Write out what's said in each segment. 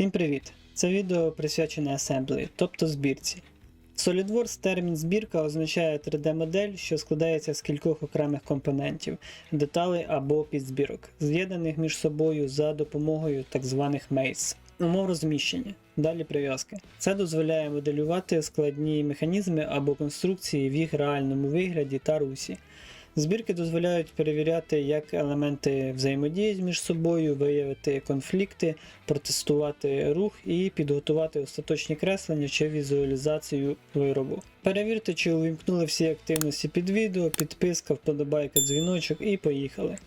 Всім привіт! Це відео присвячене асемблі, тобто збірці. В SolidWorks термін збірка означає 3D-модель, що складається з кількох окремих компонентів, деталей або підзбірок, з'єднаних між собою за допомогою так званих мейс. Умов розміщення. Далі прив'язки. Це дозволяє моделювати складні механізми або конструкції в їх реальному вигляді та русі. Збірки дозволяють перевіряти, як елементи взаємодіють між собою, виявити конфлікти, протестувати рух і підготувати остаточні креслення чи візуалізацію виробу. Перевірте, чи увімкнули всі активності під відео, підписка, вподобайка, дзвіночок і поїхали.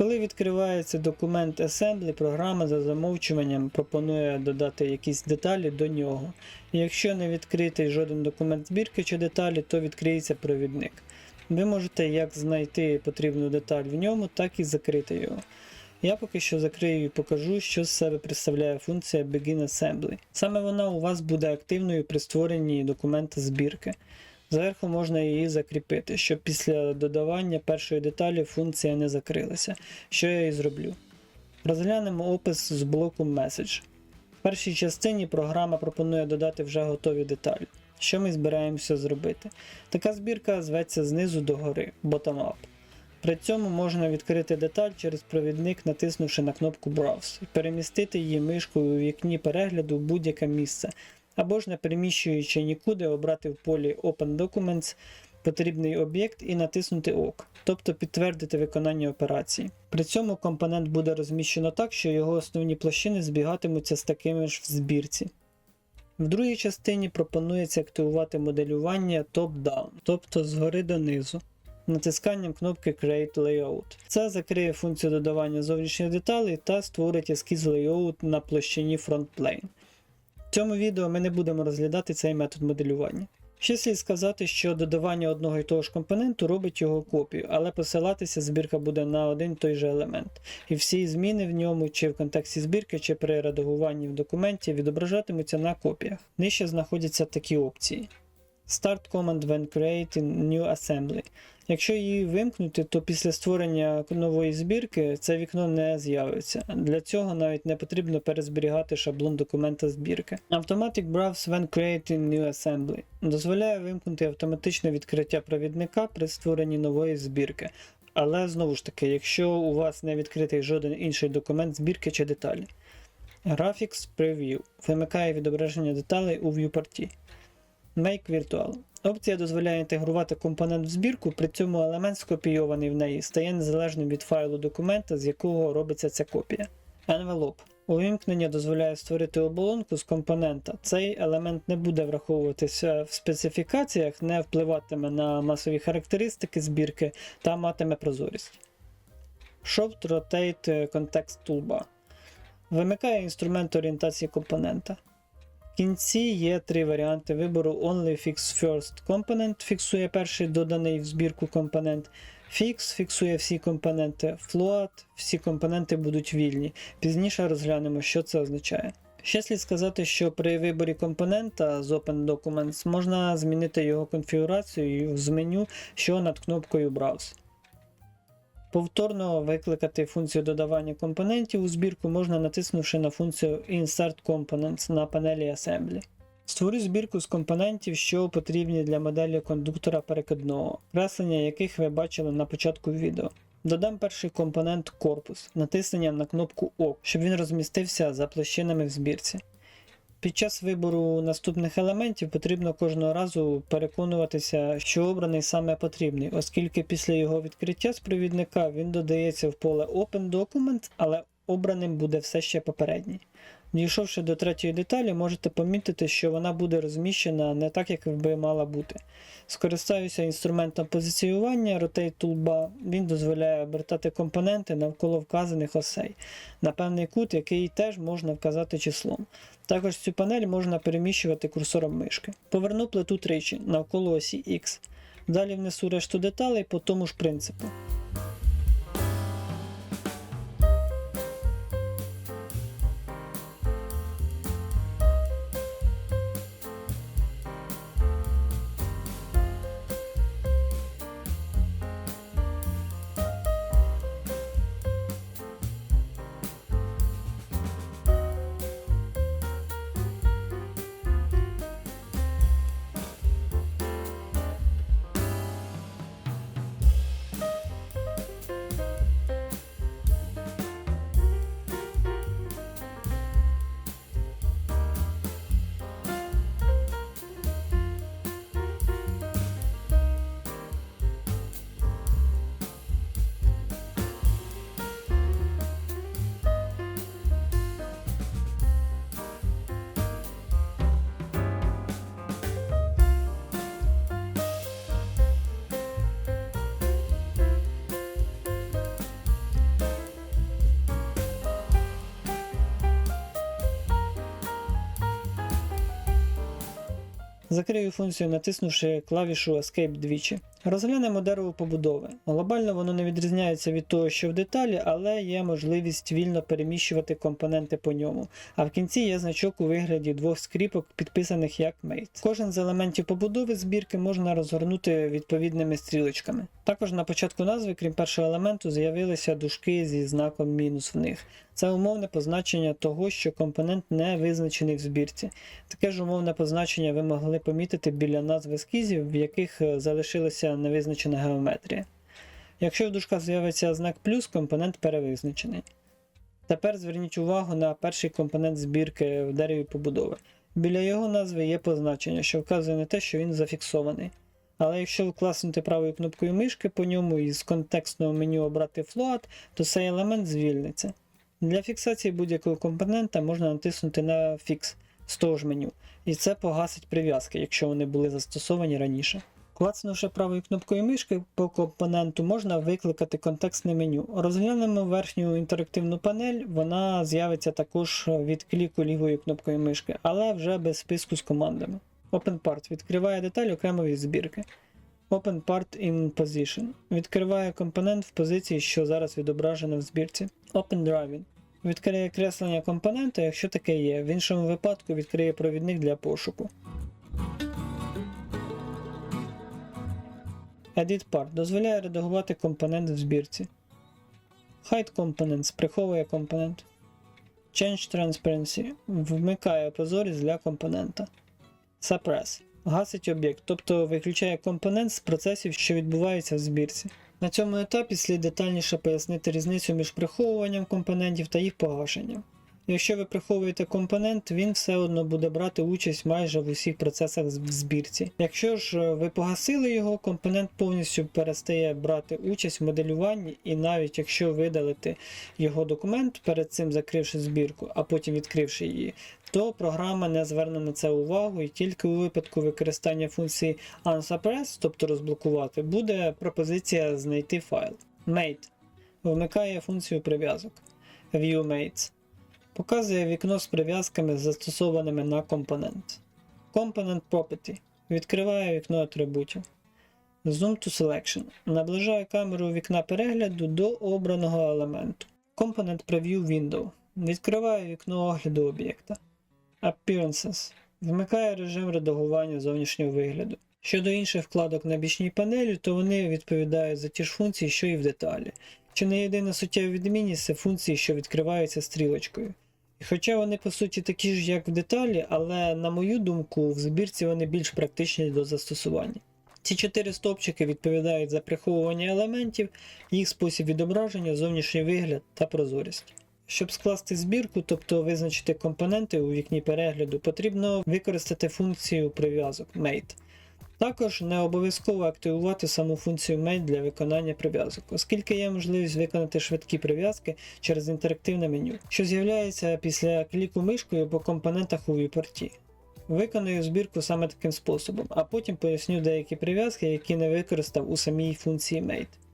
Коли відкривається документ Assembly, програма за замовчуванням пропонує додати якісь деталі до нього. Якщо не відкритий жоден документ збірки чи деталі, то відкриється провідник. Ви можете як знайти потрібну деталь в ньому, так і закрити його. Я поки що закрию і покажу, що з себе представляє функція Begin Assembly. Саме вона у вас буде активною при створенні документа збірки. Зверху можна її закріпити, щоб після додавання першої деталі функція не закрилася, що я і зроблю. Розглянемо опис з блоку Message. В першій частині програма пропонує додати вже готові деталі. Що ми збираємося зробити? Така збірка зветься знизу до гори Bottom-up. При цьому можна відкрити деталь через провідник, натиснувши на кнопку Browse, і перемістити її мишкою у вікні перегляду в будь-яке місце, або ж не переміщуючи нікуди, обрати в полі Open Documents потрібний об'єкт і натиснути ОК, тобто підтвердити виконання операції. При цьому компонент буде розміщено так, що його основні площини збігатимуться з такими ж в збірці. В другій частині пропонується активувати моделювання top-down, тобто згори донизу, натисканням кнопки Create Layout. Це закриє функцію додавання зовнішніх деталей та створить ескіз layout на площині FrontPlane. В цьому відео ми не будемо розглядати цей метод моделювання. Ще слід сказати, що додавання одного і того ж компоненту робить його копію, але посилатися збірка буде на один той же елемент, і всі зміни в ньому, чи в контексті збірки, чи при редагуванні в документі відображатимуться на копіях. Нижче знаходяться такі опції. Start command when creating new assembly. Якщо її вимкнути, то після створення нової збірки це вікно не з'явиться. Для цього навіть не потрібно перезберігати шаблон документа збірки. Automatic Browse when creating new assembly дозволяє вимкнути автоматичне відкриття провідника при створенні нової збірки. Але знову ж таки, якщо у вас не відкритий жоден інший документ збірки чи деталі. Graphics Preview вимикає відображення деталей у viewporті. Make Virtual. Опція дозволяє інтегрувати компонент в збірку, при цьому елемент скопійований в неї стає незалежним від файлу документа, з якого робиться ця копія. Envelope. Увімкнення дозволяє створити оболонку з компонента. Цей елемент не буде враховуватися в специфікаціях, не впливатиме на масові характеристики збірки та матиме прозорість. Shift Rotate Context Toolbar. Вимикає інструмент орієнтації компонента. В кінці є три варіанти вибору Only Fix First Component фіксує перший доданий в збірку компонент. Fix фіксує всі компоненти, Float всі компоненти будуть вільні. Пізніше розглянемо, що це означає. Ще слід сказати, що при виборі компонента з Open Documents можна змінити його конфігурацію з меню, що над кнопкою Browse. Повторно викликати функцію додавання компонентів у збірку можна натиснувши на функцію Insert Components на панелі Assembly. Створю збірку з компонентів, що потрібні для моделі кондуктора перекидного, креслення яких ви бачили на початку відео. Додам перший компонент корпус натисненням на кнопку ОК, щоб він розмістився за площинами в збірці. Під час вибору наступних елементів потрібно кожного разу переконуватися, що обраний саме потрібний, оскільки після його відкриття з провідника він додається в поле Open Document, але обраним буде все ще попередній. Дійшовши до третьої деталі, можете помітити, що вона буде розміщена не так, як би мала бути. Скористаюся інструментом позиціювання Rotate Toolbar, він дозволяє обертати компоненти навколо вказаних осей на певний кут, який теж можна вказати числом. Також цю панель можна переміщувати курсором мишки. Поверну плиту тричі навколо осі X. Далі внесу решту деталей по тому ж принципу. Закрию функцію, натиснувши клавішу Escape двічі. Розглянемо дерево побудови. Глобально воно не відрізняється від того, що в деталі, але є можливість вільно переміщувати компоненти по ньому. А в кінці є значок у вигляді двох скріпок, підписаних як Mate. Кожен з елементів побудови збірки можна розгорнути відповідними стрілочками. Також на початку назви, крім першого елементу, з'явилися дужки зі знаком мінус в них. Це умовне позначення того, що компонент не визначений в збірці. Таке ж умовне позначення ви могли помітити біля назв ескізів, в яких е, залишилася невизначена геометрія. Якщо в дужках з'явиться знак плюс, компонент перевизначений. Тепер зверніть увагу на перший компонент збірки в дереві побудови. Біля його назви є позначення, що вказує на те, що він зафіксований. Але якщо вкласнути правою кнопкою мишки по ньому і з контекстного меню обрати Float, то цей елемент звільниться. Для фіксації будь-якого компонента можна натиснути на Fix з того ж меню, і це погасить прив'язки, якщо вони були застосовані раніше. Клацнувши правою кнопкою мишки по компоненту, можна викликати контекстне меню. Розглянемо верхню інтерактивну панель, вона з'явиться також від кліку лівою кнопкою мишки, але вже без списку з командами. OpenPart відкриває деталь окремо від збірки. OpenPart in Position відкриває компонент в позиції, що зараз відображено в збірці. OpenDriving відкриє креслення компонента, якщо таке є. В іншому випадку відкриє провідник для пошуку. Edit Part дозволяє редагувати компонент в збірці. Hide Components приховує компонент. Change Transparency вмикає прозорість для компонента. Suppress гасить об'єкт, тобто виключає компонент з процесів, що відбуваються в збірці. На цьому етапі слід детальніше пояснити різницю між приховуванням компонентів та їх погашенням. Якщо ви приховуєте компонент, він все одно буде брати участь майже в усіх процесах в збірці. Якщо ж е, ви погасили його, компонент повністю перестає брати участь в моделюванні, і навіть якщо видалити його документ, перед цим закривши збірку, а потім відкривши її, то програма не зверне на це увагу, і тільки у випадку використання функції unsuppress, тобто розблокувати, буде пропозиція знайти файл. Mate вмикає функцію прив'язок. ViewMates показує вікно з прив'язками, застосованими на компонент. Component Property відкриває вікно атрибутів. Zoom to Selection наближає камеру вікна перегляду до обраного елементу. Component Preview Window відкриває вікно огляду об'єкта. Appearances вмикає режим редагування зовнішнього вигляду. Щодо інших вкладок на бічній панелі, то вони відповідають за ті ж функції, що і в деталі. Чи не єдина суттєва відмінність це функції, що відкриваються стрілочкою. І хоча вони по суті такі ж, як в деталі, але, на мою думку, в збірці вони більш практичні до застосування. Ці чотири стовпчики відповідають за приховування елементів, їх спосіб відображення, зовнішній вигляд та прозорість. Щоб скласти збірку, тобто визначити компоненти у вікні перегляду, потрібно використати функцію прив'язок Mate. Також не обов'язково активувати саму функцію Mate для виконання прив'язок, оскільки є можливість виконати швидкі прив'язки через інтерактивне меню, що з'являється після кліку мишкою по компонентах у віпорті. Виконую збірку саме таким способом, а потім поясню деякі прив'язки, які не використав у самій функції Mate.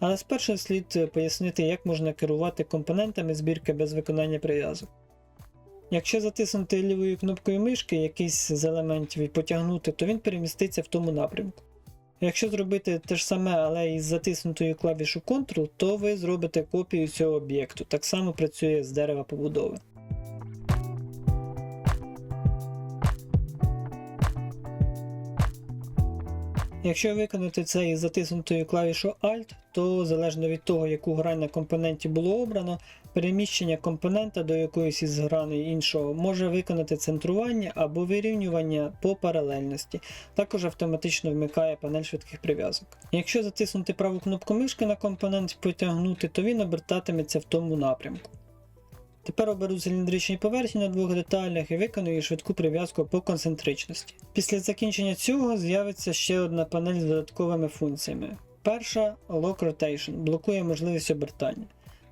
Але спершу слід пояснити, як можна керувати компонентами збірки без виконання прив'язок. Якщо затиснути лівою кнопкою мишки якийсь з елементів і потягнути, то він переміститься в тому напрямку. Якщо зробити те ж саме, але із затиснутою клавішу Ctrl, то ви зробите копію цього об'єкту. Так само працює з дерева побудови. Якщо виконати це із затиснутою клавішою Alt, то залежно від того, яку грань на компоненті було обрано, переміщення компонента до якоїсь із граней іншого може виконати центрування або вирівнювання по паралельності. Також автоматично вмикає панель швидких прив'язок. Якщо затиснути праву кнопку мишки на компонент потягнути, то він обертатиметься в тому напрямку. Тепер оберу циліндричні поверхні на двох деталях і виконую швидку прив'язку по концентричності. Після закінчення цього з'явиться ще одна панель з додатковими функціями. Перша Lock Rotation блокує можливість обертання.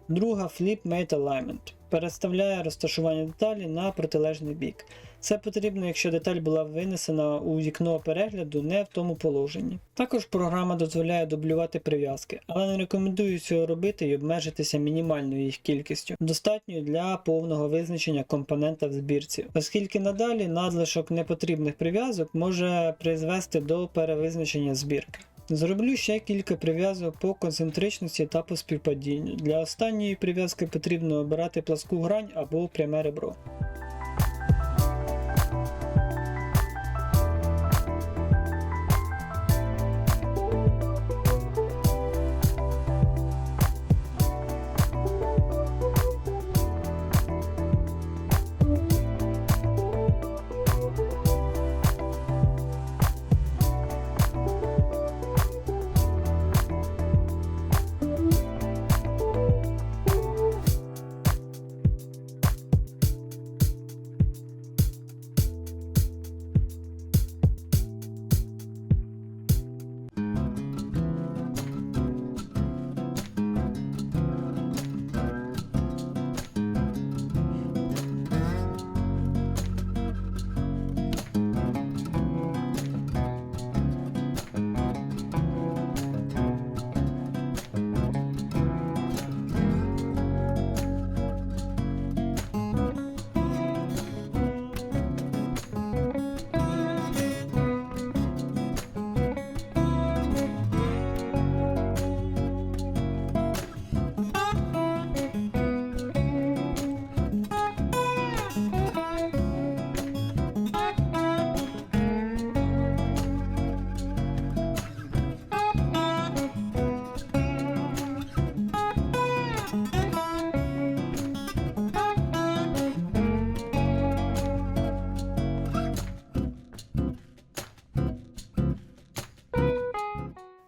Друга Flip Mate Alignment переставляє розташування деталі на протилежний бік. Це потрібно, якщо деталь була винесена у вікно перегляду не в тому положенні. Також програма дозволяє дублювати прив'язки, але не рекомендую цього робити і обмежитися мінімальною їх кількістю, достатньою для повного визначення компонента в збірці, оскільки надалі надлишок непотрібних прив'язок може призвести до перевизначення збірки. Зроблю ще кілька прив'язок по концентричності та по співпадінню. Для останньої прив'язки потрібно обирати пласку грань або пряме ребро.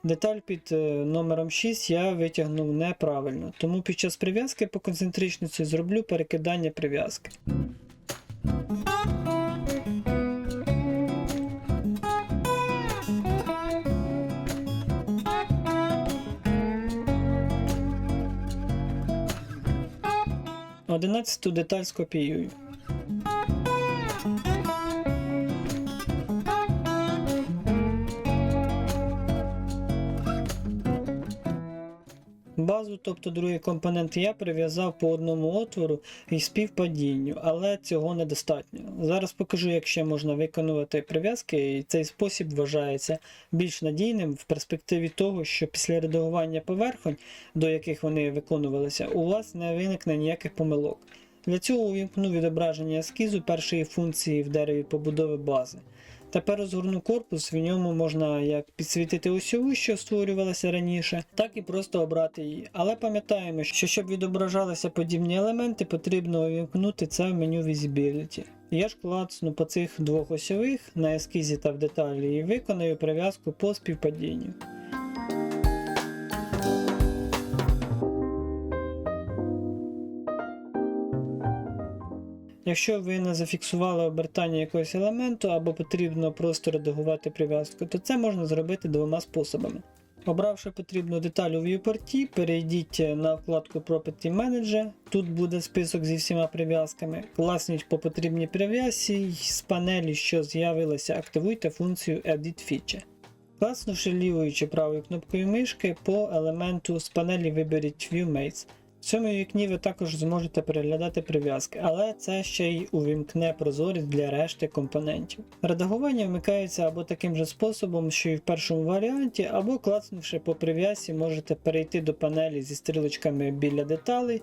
Деталь під е, номером 6 я витягнув неправильно, тому під час прив'язки по концентричності зроблю перекидання прив'язки. Одинадцяту деталь скопіюю. Тобто другий компонент, я прив'язав по одному отвору і співпадінню, але цього недостатньо. Зараз покажу, як ще можна виконувати прив'язки, і цей спосіб вважається більш надійним в перспективі того, що після редагування поверхонь, до яких вони виконувалися, у вас не виникне ніяких помилок. Для цього увімкну відображення ескізу першої функції в дереві побудови бази. Тепер розгорну корпус, в ньому можна як підсвітити осьову, що створювалася раніше, так і просто обрати її. Але пам'ятаємо, що щоб відображалися подібні елементи, потрібно увімкнути це в меню Visibility. Я ж клацну по цих двох осьових на ескізі та в деталі і виконаю прив'язку по співпадінню. Якщо ви не зафіксували обертання якогось елементу або потрібно просто редагувати прив'язку, то це можна зробити двома способами. Обравши потрібну деталь у viewport, перейдіть на вкладку Property Manager, тут буде список зі всіма прив'язками. Класніть по потрібній прив'язці з панелі, що з'явилася, активуйте функцію Edit Feature. Класнувши лівою чи правою кнопкою мишки, по елементу з панелі виберіть ViewMates. В цьому вікні ви також зможете переглядати прив'язки, але це ще й увімкне прозорість для решти компонентів. Редагування вмикається або таким же способом, що і в першому варіанті, або клацнувши по прив'язці, можете перейти до панелі зі стрілочками біля деталей.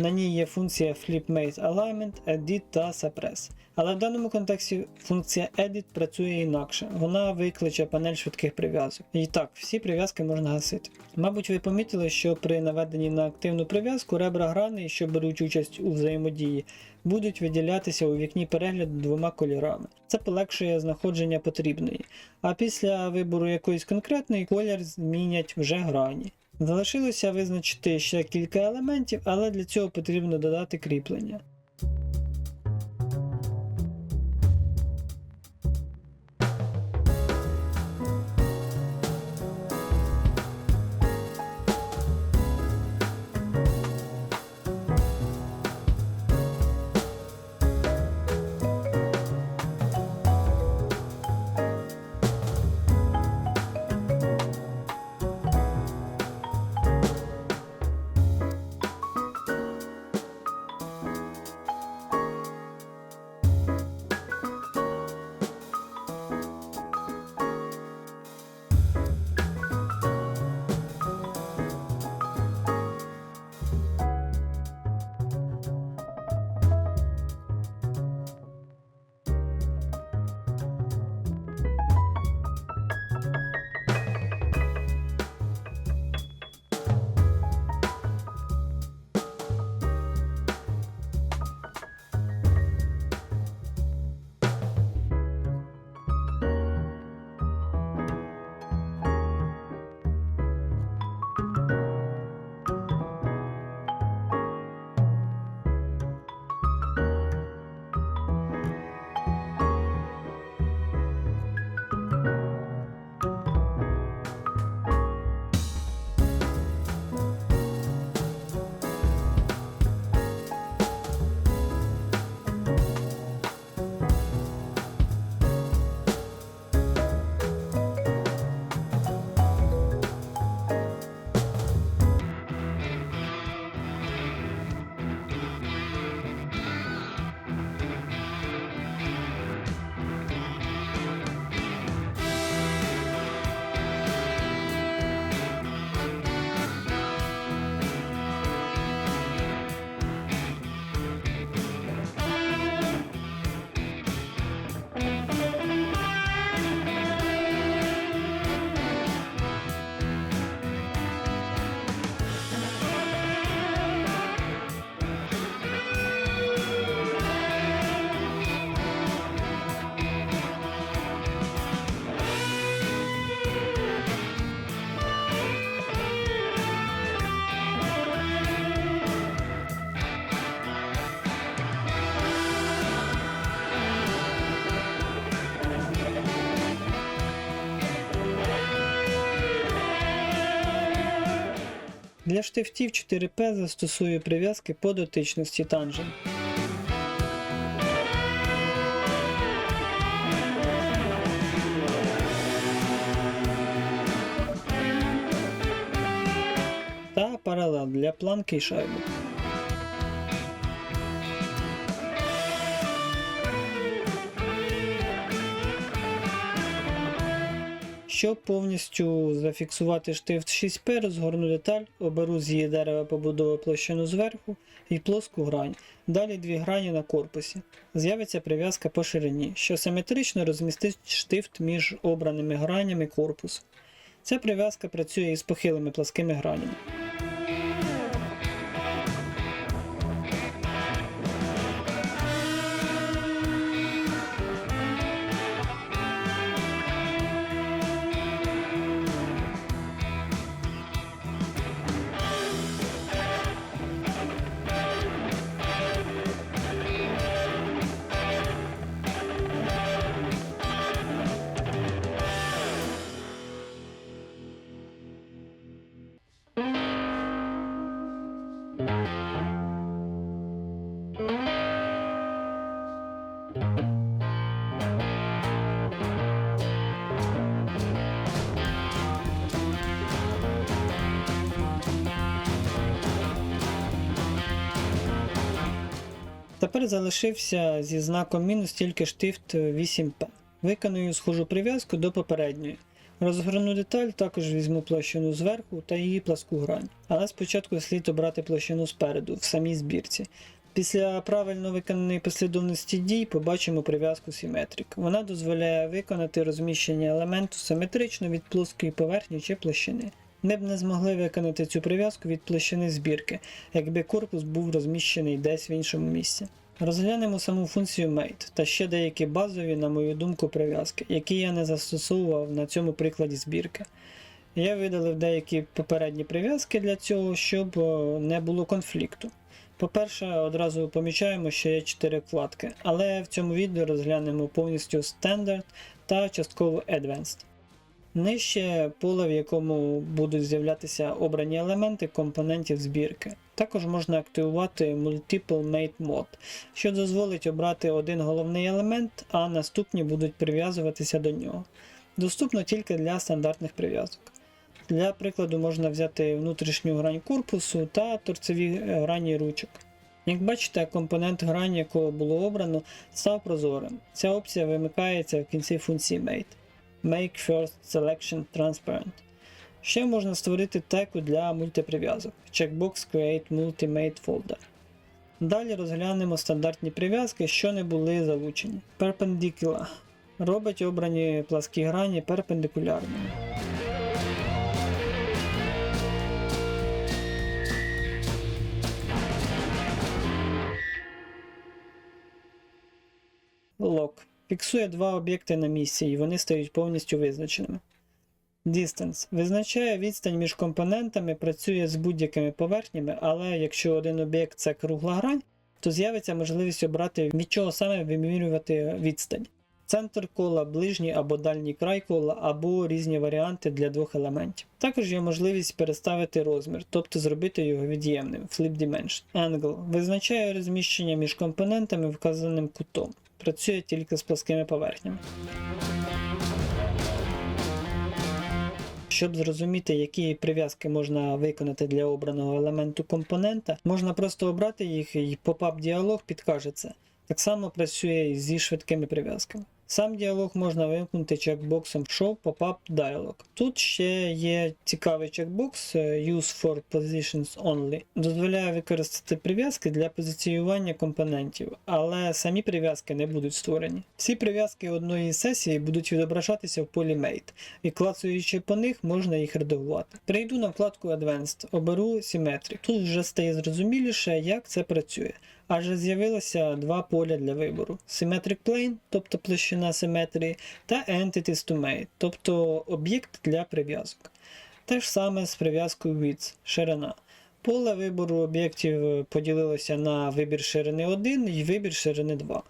На ній є функція Flip Mate Alignment, Edit та Suppress. Але в даному контексті функція Edit працює інакше. Вона викличе панель швидких прив'язок. І так, всі прив'язки можна гасити. Мабуть, ви помітили, що при наведенні на активну прив'язку ребра грани, що беруть участь у взаємодії, будуть виділятися у вікні перегляду двома кольорами. Це полегшує знаходження потрібної. А після вибору якоїсь конкретної колір змінять вже грані. Залишилося визначити ще кілька елементів, але для цього потрібно додати кріплення. Для штифтів 4P застосую прив'язки по дотичності танжен. Та паралел для планки і шайбу. Щоб повністю зафіксувати штифт 6P, розгорну деталь, оберу з її дерева побудову площину зверху і плоску грань. Далі дві грані на корпусі. З'явиться прив'язка по ширині, що симетрично розмістить штифт між обраними гранями корпусу. Ця прив'язка працює із похилими пласкими гранями. Тепер залишився зі знаком мінус тільки штифт 8P. Виконую схожу прив'язку до попередньої. Розгорну деталь, також візьму площину зверху та її пласку грань. Але спочатку слід обрати площину спереду, в самій збірці. Після правильно виконаної послідовності дій побачимо прив'язку Symmetric. Вона дозволяє виконати розміщення елементу симетрично від плоскої поверхні чи площини. Ми б не змогли виконати цю прив'язку від площини збірки, якби корпус був розміщений десь в іншому місці. Розглянемо саму функцію Mate та ще деякі базові, на мою думку, прив'язки, які я не застосовував на цьому прикладі збірки. Я видалив деякі попередні прив'язки для цього, щоб е, не було конфлікту. По-перше, одразу помічаємо, що є 4 вкладки, але в цьому відео розглянемо повністю Standard та частково Advanced. Нижче поле, в якому будуть з'являтися обрані елементи компонентів збірки. Також можна активувати Multiple Mate Mode, що дозволить обрати один головний елемент, а наступні будуть прив'язуватися до нього. Доступно тільки для стандартних прив'язок. Для прикладу можна взяти внутрішню грань корпусу та торцеві грані ручок. Як бачите, компонент грані, якого було обрано, став прозорим. Ця опція вимикається в кінці функції Mate. Make First Selection Transparent. Ще можна створити теку для мультиприв'язок. Checkbox Create Multimate Folder. Далі розглянемо стандартні прив'язки, що не були залучені. Perpendicular робить обрані пласкі грані перпендикулярними. Lock фіксує два об'єкти на місці і вони стають повністю визначеними. Distance визначає відстань між компонентами, працює з будь-якими поверхнями, але якщо один об'єкт це кругла грань, то з'явиться можливість обрати від чого саме вимірювати відстань. Центр кола, ближній або дальній край кола, або різні варіанти для двох елементів. Також є можливість переставити розмір, тобто зробити його від'ємним Flip Dimension. Angle визначає розміщення між компонентами вказаним кутом. Працює тільки з плоскими поверхнями. Щоб зрозуміти, які прив'язки можна виконати для обраного елементу компонента, можна просто обрати їх і попап діалог підкаже це. Так само працює і зі швидкими прив'язками. Сам діалог можна вимкнути чекбоксом Show Pop-up Dialog. Тут ще є цікавий чекбокс е, Use for Positions Only. Дозволяє використати прив'язки для позиціювання компонентів, але самі прив'язки не будуть створені. Всі прив'язки одної сесії будуть відображатися в полі Mate, і клацаючи по них можна їх редагувати. Перейду на вкладку Advanced, оберу Symmetric. Тут вже стає зрозуміліше, як це працює. Адже з'явилося два поля для вибору: Symmetric Plane, тобто площина симетрії, та Entities to Mate, тобто об'єкт для прив'язок. Те ж саме з прив'язкою Width, ширина. Поле вибору об'єктів поділилося на вибір ширини 1 і вибір ширини 2.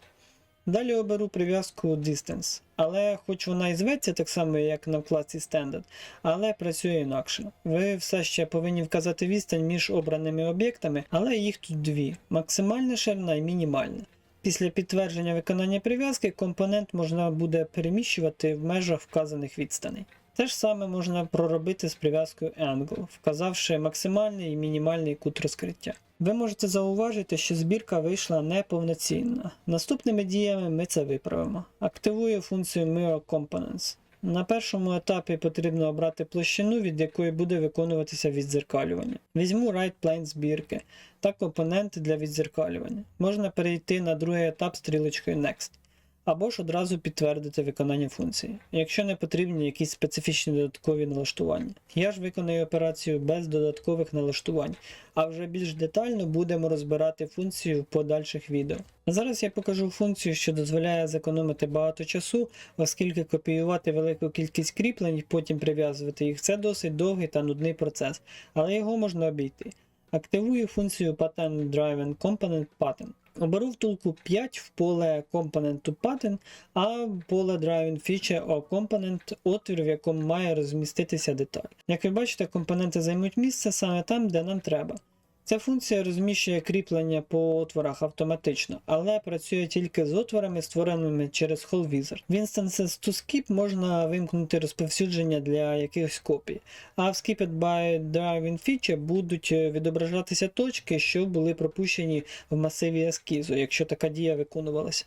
Далі оберу прив'язку Distance, але хоч вона і зветься так само, як на вкладці Standard, але працює інакше. Ви все ще повинні вказати відстань між обраними об'єктами, але їх тут дві: максимальна ширина і мінімальна. Після підтвердження виконання прив'язки компонент можна буде переміщувати в межах вказаних відстаней. Те ж саме можна проробити з прив'язкою Angle, вказавши максимальний і мінімальний кут розкриття. Ви можете зауважити, що збірка вийшла неповноцінна. Наступними діями ми це виправимо. Активую функцію Mirror Components. На першому етапі потрібно обрати площину, від якої буде виконуватися відзеркалювання. Візьму right plane збірки та компоненти для відзеркалювання. Можна перейти на другий етап стрілочкою Next. Або ж одразу підтвердити виконання функції, якщо не потрібні якісь специфічні додаткові налаштування. Я ж виконую операцію без додаткових налаштувань, а вже більш детально будемо розбирати функцію в подальших відео. Зараз я покажу функцію, що дозволяє зекономити багато часу, оскільки копіювати велику кількість кріплень і потім прив'язувати їх це досить довгий та нудний процес, але його можна обійти. Активую функцію Pattern Driven Component Pattern. Оберу втулку 5 в поле Component to Pattern, а поле Driving Feature or Component отвір, в якому має розміститися деталь. Як ви бачите, компоненти займуть місце саме там, де нам треба. Ця функція розміщує кріплення по отворах автоматично, але працює тільки з отворами, створеними через HoloVisor. В Instances to Skip можна вимкнути розповсюдження для якихось копій, а в Skipped by Driving Feature будуть е, відображатися точки, що були пропущені в масиві ескізу, якщо така дія виконувалася.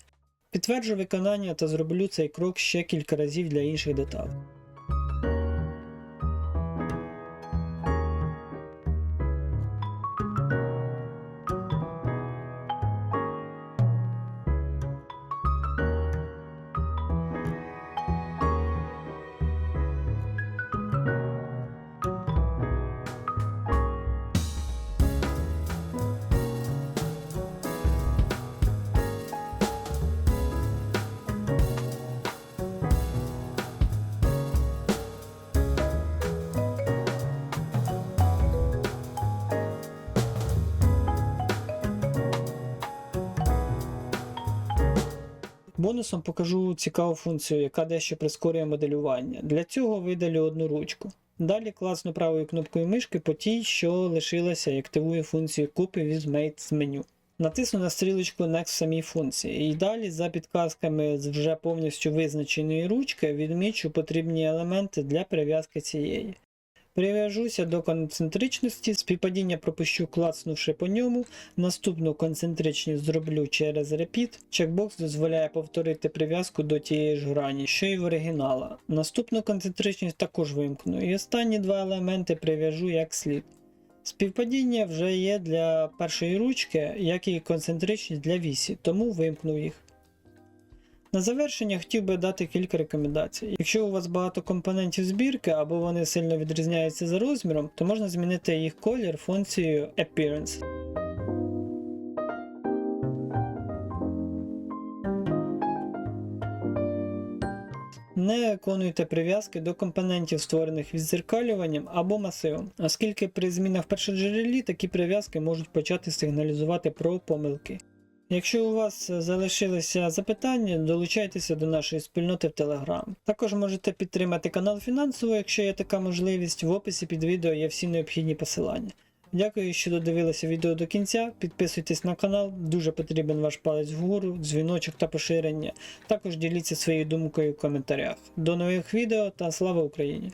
Підтверджу виконання та зроблю цей крок ще кілька разів для інших деталей. Бонусом покажу цікаву функцію, яка дещо прискорює моделювання. Для цього видалю одну ручку. Далі класно правою кнопкою мишки по тій, що лишилася і активую функцію Copy with Mate з меню. Натисну на стрілочку Next в самій функції, і далі за підказками з вже повністю визначеної ручки відмічу потрібні елементи для прив'язки цієї. Прив'яжуся до концентричності, співпадіння пропущу, клацнувши по ньому. Наступну концентричність зроблю через Repeat. Чекбокс дозволяє повторити прив'язку до тієї ж грані, що й в оригінала. Наступну концентричність також вимкну. І останні два елементи прив'яжу як слід. Співпадіння вже є для першої ручки, як і концентричність для вісі, тому вимкнув їх. На завершення хотів би дати кілька рекомендацій. Якщо у вас багато компонентів збірки або вони сильно відрізняються за розміром, то можна змінити їх колір функцією Appearance. Не виконуйте прив'язки до компонентів, створених відзеркалюванням або масивом, оскільки при змінах в першоджерелі такі прив'язки можуть почати сигналізувати про помилки. Якщо у вас залишилися запитання, долучайтеся до нашої спільноти в Telegram. Також можете підтримати канал фінансово, якщо є така можливість. В описі під відео є всі необхідні посилання. Дякую, що додивилися відео до кінця. Підписуйтесь на канал, дуже потрібен ваш палець вгору, дзвіночок та поширення. Також діліться своєю думкою в коментарях. До нових відео та слава Україні!